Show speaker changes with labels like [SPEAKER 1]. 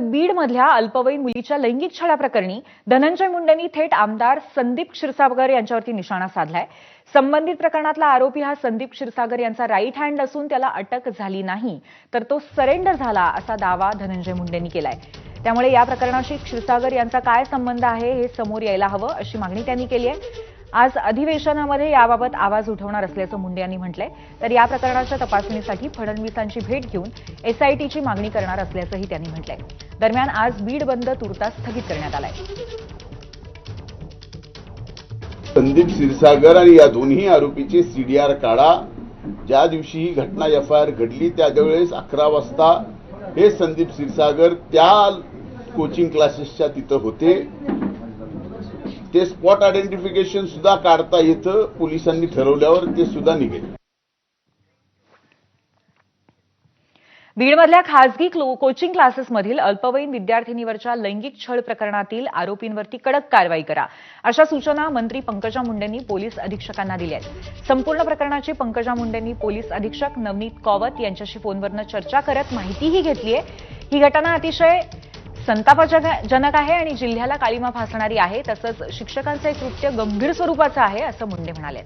[SPEAKER 1] बीडमधल्या अल्पवयीन मुलीच्या लैंगिक छळाप्रकरणी धनंजय मुंडेंनी थेट आमदार संदीप क्षीरसागर यांच्यावरती निशाणा साधलाय. संबंधित प्रकरणातला आरोपी हा संदीप क्षीरसागर यांचा राईट हँड असून त्याला अटक झाली नाही तर तो सरेंडर झाला असा दावा धनंजय मुंडेंनी केलाय. त्यामुळे या प्रकरणाशी क्षीरसागर यांचा काय संबंध आहे हे समोर यायला हवं अशी मागणी त्यांनी केली आहे. आज अधिवेशनामध्ये याबाबत आवाज उठवणार असल्याचं मुंडे यांनी म्हटलंय. तर या प्रकरणाच्या तपासणीसाठी फडणवीसांची भेट घेऊन एसआयटीची मागणी करणार असल्याचंही त्यांनी म्हटलंय. दरम्यान आज बीड बंद तुर्तास स्थगित करण्यात आलाय.
[SPEAKER 2] संदीप क्षीरसागर आणि या दोन्ही आरोपीचे सीडीआर काढा. ज्या दिवशी ही घटना एफ आय आर घडली त्यावेळेस अकरा वाजता हे संदीप क्षीरसागर त्या कोचिंग क्लासेसच्या तिथं होते. ते स्पॉट आयडेंटिफिकेशन सुद्धा काढता येतं पोलिसांनी ठरवल्यावर ते सुद्धा निघेल.
[SPEAKER 1] बीडमधल्या खासगी कोचिंग क्लासेसमधील अल्पवयीन विद्यार्थिनीवरच्या लैंगिक छळ प्रकरणातील आरोपींवरती कडक कारवाई करा अशा सूचना मंत्री पंकजा मुंडेंनी पोलीस अधीक्षकांना दिल्या आहेत. संपूर्ण प्रकरणाची पंकजा मुंडेंनी पोलीस अधीक्षक नवनीत कौवत यांच्याशी फोनवरनं चर्चा करत माहितीही घेतली आहे ही घटना अतिशय संतापजनक आहे आणि जिल्ह्याला काळीमा फासणारी आहे तसंच शिक्षकांचं हे कृत्य गंभीर स्वरूपाचं आहे असं मुंडे म्हणाले